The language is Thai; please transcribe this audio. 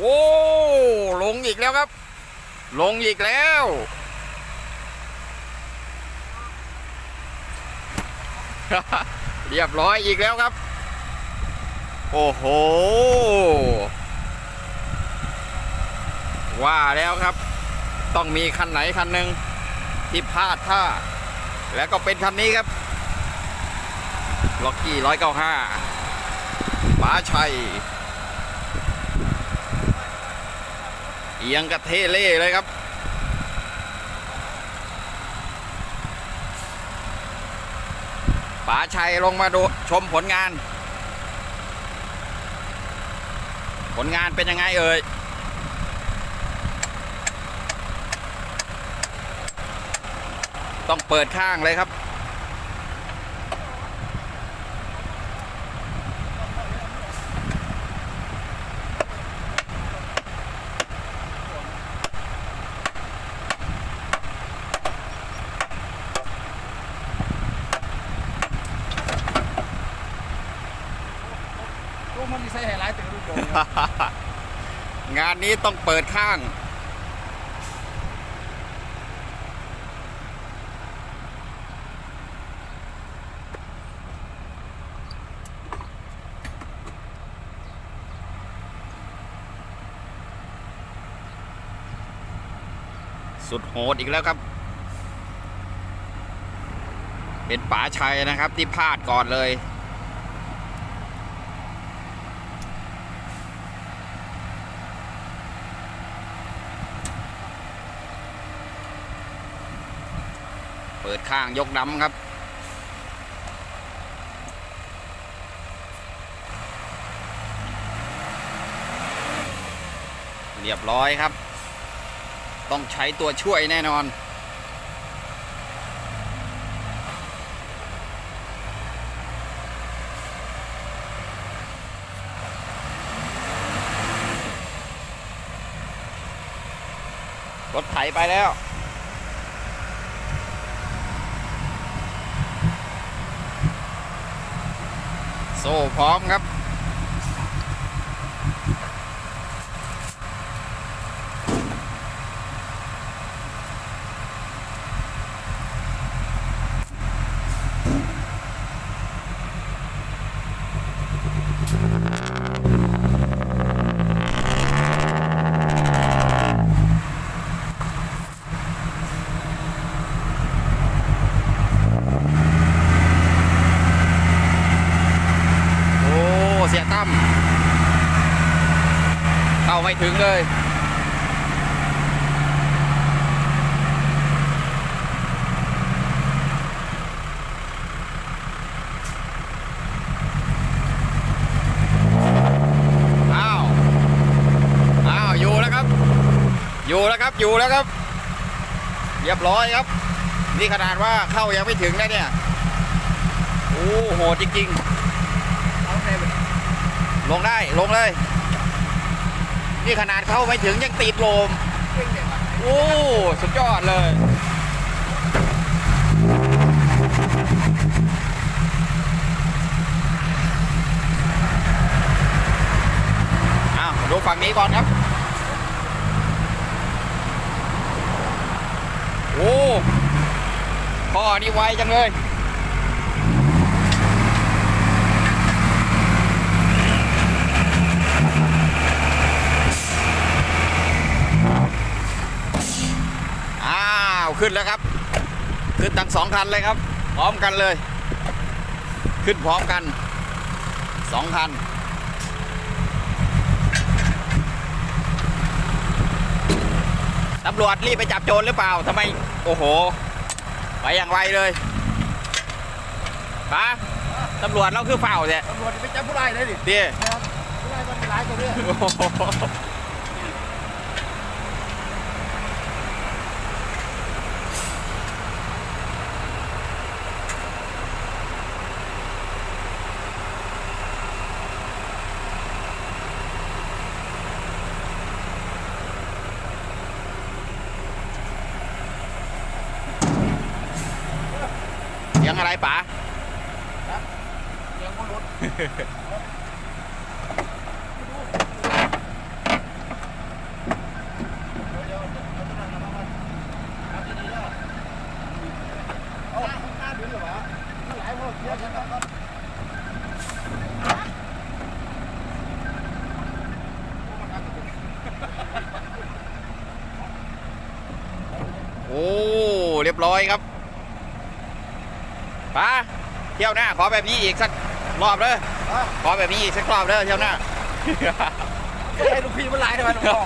โว้ลงอีกแล้วครับ ลงอีกแล้ว เรียบร้อยอีกแล้วครับ โอ้โห ว่าแล้วครับ ต้องมีคันไหนคันหนึ่งที่พลาดท่า แล้วก็เป็นคันนี้ครับล็อกกี้ร้อยเก้าห้าป๋าชัย เอียงกระเทเล่เลยครับ ป๋าชัยลงมาดูชมผลงาน ผลงานเป็นยังไงเอ่ยต้องเปิดข้างเลยครับ มีไซส์ไฮไลท์แต่ลูกโดนงานนี้ต้องเปิดข้าง สุดโหดอีกแล้วครับ เป็นป๋าชัยนะครับที่พลาดก่อนเลย ปิดข้างยกน้ำครับ เรียบร้อยครับ ต้องใช้ตัวช่วยแน่นอนรถไถไปแล้ว โซ่พร้อมครับ โอ้ เสียตั้มเข้า ไม่ถึงเลย อ้าว อ้าว อยู่แล้วครับ อยู่แล้วครับ อยู่แล้วครับ เรียบร้อยครับ นี่ขนาดว่าเข้ายังไม่ถึงนะเนี่ย โอ้โห จริงๆเอาในแบบลงได้ ลงเลย นี่ขนาดเข้าไม่ถึงยังติดลม โอ้ สุดยอดเลย อ้าวดูฝั่งนี้ก่อนครับ โอ้พ่อนี่ไวจังเลย อ้าวขึ้นแล้วครับ ขึ้นทั้งสองคันเลยครับ พร้อมกันเลย ขึ้นพร้อมกันสองคันตำรวจรีบไปจับโจรหรือเปล่าทำไม โอ้โห ไปอย่างไวเลยป้าตำรวจเราคือเฝ้าเนี่ยตำรวจจะไปจับผู้ร้ายเลยดิเดียนะครับผู้ร้ายมันมีหลายตัวด้วยโอ้โยังอะไรป๋ายังคนรถโอ้ เรียบร้อยครับ ป้าเที่ยวหน้าขอแบบนี้อีกสักรอบเลยฮะขอแบบนี้อีกสักรอบเลยเที่ยวหน้าไม่ให้ลูกพี่มันหลายได้ไหมลูกพ่อ